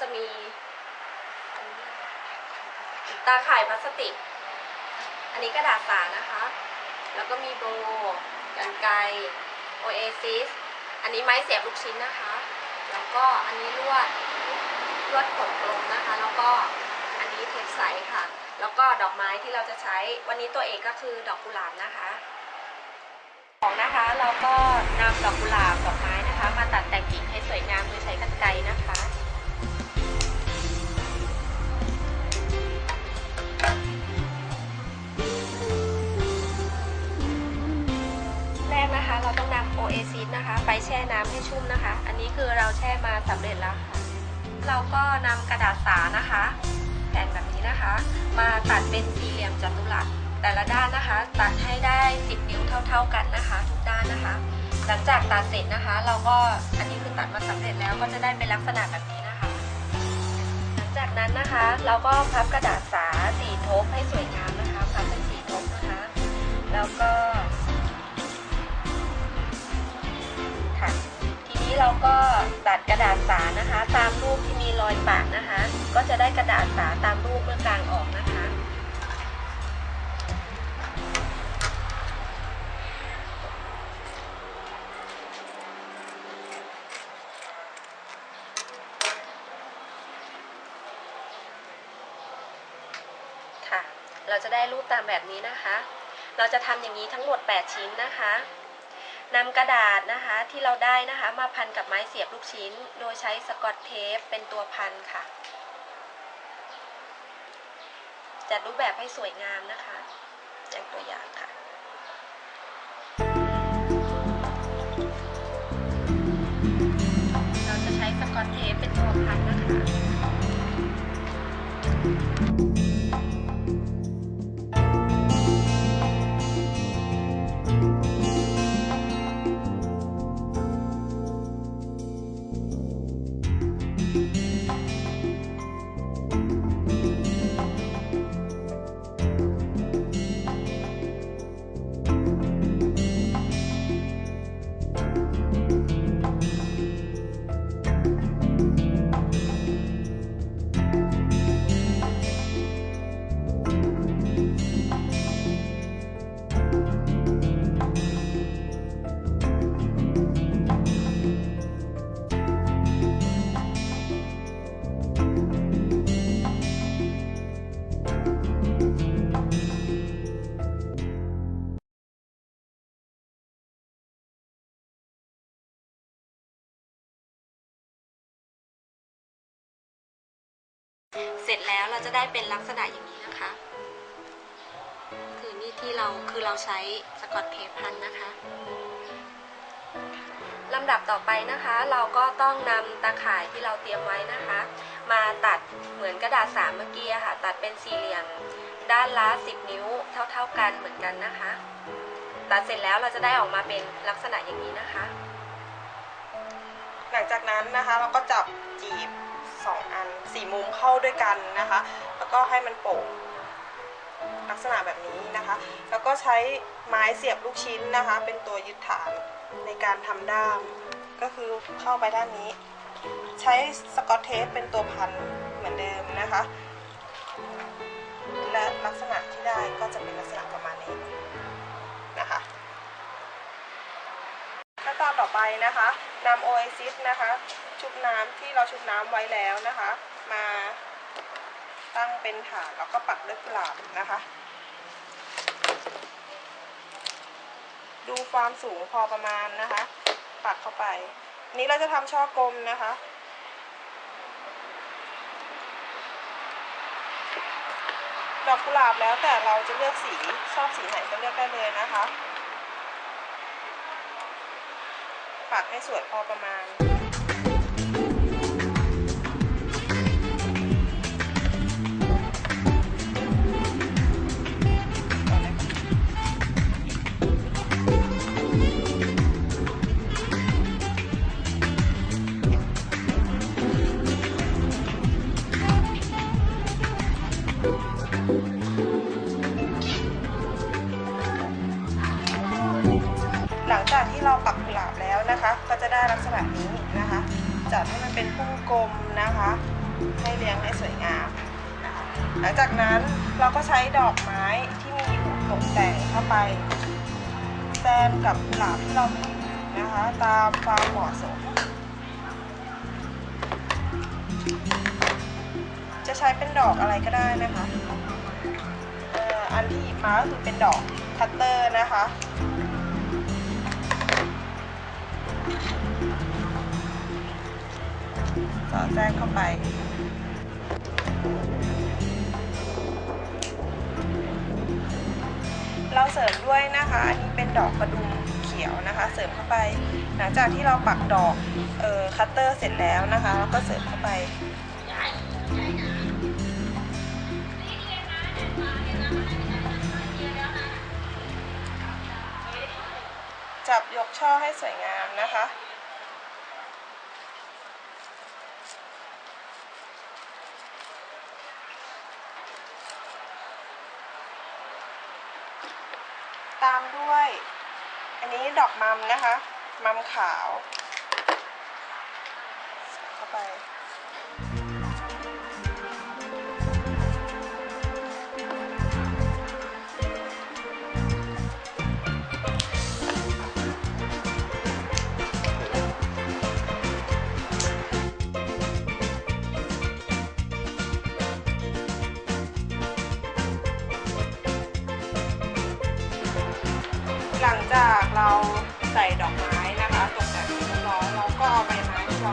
จะมี ตาข่ายพลาสติก อันนี้กระดาษสานะคะ แล้วก็มีโบว์กันไกโอเอซิสอันนี้ไม้เสียบลูกชิ้นนะคะ แล้วก็อันนี้ลวดลวดขนกลมนะคะ แล้วก็อันนี้เทปใสค่ะ แล้วก็ดอกไม้ที่เราจะใช้วันนี้ตัวเอกก็คือดอกกุหลาบนะคะของนะคะเราก็นำดอกกุหลาบดอกไม้นะคะ มาตัดแต่งกิ่งให้สวยงามโดยใช้กรรไกนะคะ น้ำให้ชุ่มนะคะ อันนี้คือเราแช่มาสำเร็จแล้วค่ะ เราก็นำกระดาษสานะคะ แผ่นแบบนี้นะคะ มาตัดเป็นสี่เหลี่ยมจัตุรัสแต่ละด้านนะคะ ตัดให้ได้ 10 นิ้วเท่า ๆกันนะคะ ทุกด้านนะคะ หลังจากตัดเสร็จนะคะ เราก็อันนี้คือตัดมาสำเร็จแล้วก็จะได้เป็นลักษณะแบบนี้นะคะ หลังจากนั้นนะคะ เราก็พับกระดาษสาสีทบให้สวยงามนะคะพับเป็นสีทบนะคะ แล้วก็ นี้เราก็ตัดกระดาษสานะคะ ตามรูปที่มีรอยปากนะคะ ก็จะได้กระดาษสาตามรูปเมื่อกลางออกนะคะ ค่ะ เราจะได้รูปตามแบบนี้นะคะ เราจะทำอย่างนี้ทั้งหมด 8 ชิ้นนะคะ นำกระดาษนะคะที่เราได้นะคะมาพันกับไม้เสียบลูกชิ้น โดยใช้สกอตเทปเป็นตัวพันค่ะ จัดรูปแบบให้สวยงามนะคะอย่างตัวอย่างค่ะเราจะใช้สกอตเทปเป็นตัวพันนะคะ เสร็จแล้วเราจะได้เป็นลักษณะอย่างนี้นะคะ คือนี่ที่เราคือเราใช้สกอตเทปพันนะคะลำดับต่อไปนะคะ เราก็ต้องนำตาข่ายที่เราเตรียมไว้นะคะ มาตัดเหมือนกระดาษสามเมื่อกี้ค่ะ ตัดเป็นสี่เหลี่ยมด้านละ10 นิ้วเท่า ๆกันเหมือนกันนะคะ ตัดเสร็จแล้วเราจะได้ออกมาเป็นลักษณะอย่างนี้นะคะ หลังจากนั้นนะคะเราก็จับจีบ สองอันสี่มุมเข้าด้วยกันนะคะ แล้วก็ให้มันโป่งลักษณะแบบนี้นะคะ แล้วก็ใช้ไม้เสียบลูกชิ้นนะคะ เป็นตัวยึดฐานในการทำด้าม ก็คือเข้าไปด้านนี้ ใช้สกอตเทปเป็นตัวพันเหมือนเดิมนะคะ นตอนต่อไปนะคะนำโอเอซิสนะคะ ชุบน้ำที่เราชุบน้ำไว้แล้วนะคะ มาตั้งเป็นถาดแล้วก็ปักด้วยกุหลาบนะคะ ดูความสูงพอประมาณนะคะ ปักเข้าไป นี้เราจะทำช่อกลมนะคะดอกกุหลาบแล้วแต่เราจะเลือกสีชอบสีไหนก็เลือกได้เลยนะคะ ปั กให้สวยพอประมาณ ให้เรียงให้สวยงามนะคะหลังจากนั้นเราก็ใช้ดอกไม้ที่มีอยู่ตกแต่งเข้าไปแซมกับกุหลาบที่เรามีนะคะตามความเหมาะสม จะใช้เป็นดอกอะไรก็ได้นะคะเอ่ออันที่หยิบมาก็คือเป็นดอกคัตเตอร์นะคะต่อแทรกเข้าไป เราเสริมด้วยนะคะ อันนี้เป็นดอกกระดุมเขียวนะคะ เสริมเข้าไป หลังจากที่เราปักดอกเอ่อคัตเตอร์เสร็จแล้วนะคะ แล้วก็เสริมเข้าไป จับยกช่อให้สวยงามนะคะ ตามด้วย อันนี้ดอกมัมนะคะ มัมขาว เข้าไป ใส่ดอกไม้นะคะตกแต่งน้องเราก็เอาใบไม้ที่เรา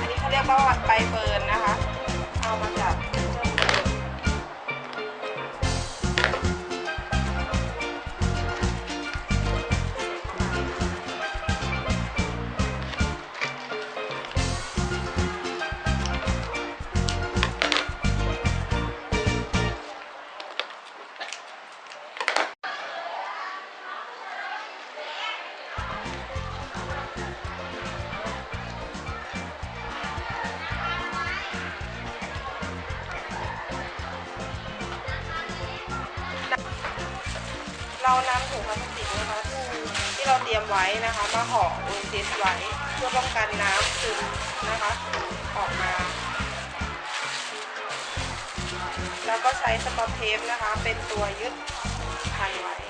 อันนี้เขาเรียกว่าใบเฟิร์นนะคะ เอามาจาก ว้นะคะ มาห่อโอเซสไว้เพื่อป้องกันน้ำซึมนะคะ ออกมา แล้วก็ใช้สกอตเทปนะคะ เป็นตัวยึดพันไว้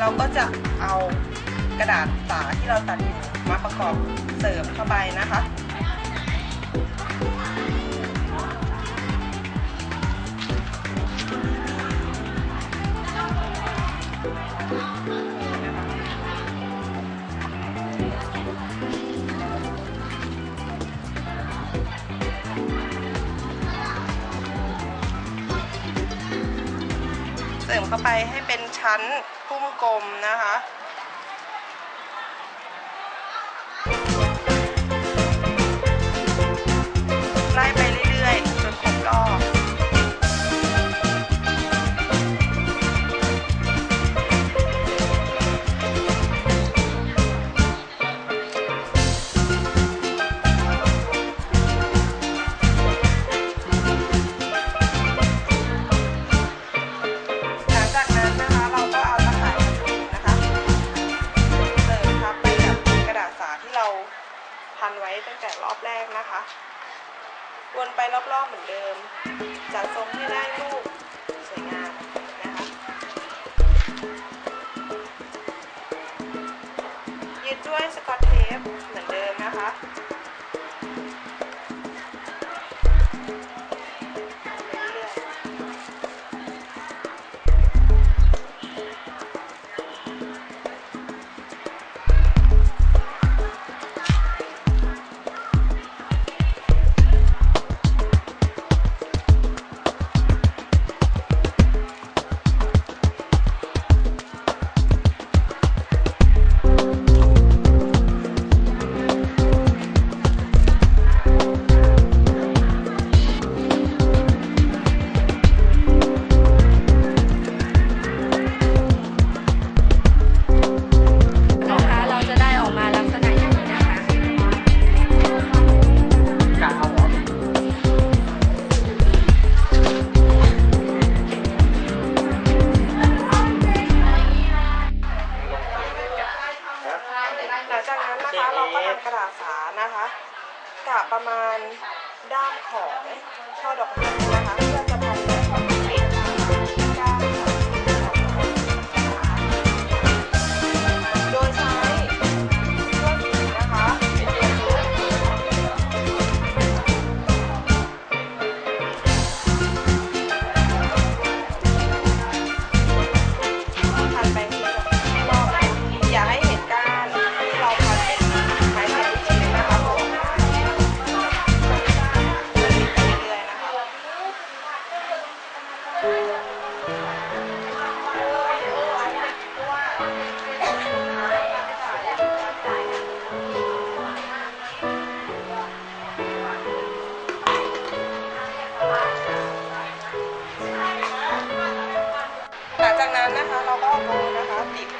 เราก็จะเอากระดาษสาที่เราตัดอยู่มาประกอบเสริมเข้าไปนะคะเสริมเข้าไปให้เป็นชั้น พุ่งกลมนะคะ จัดทรงให้ได้รูปสวยงามนะคะยึดด้วยสกอตเทป ช่อดอกไม้นะคะเพื่อจะพั เอ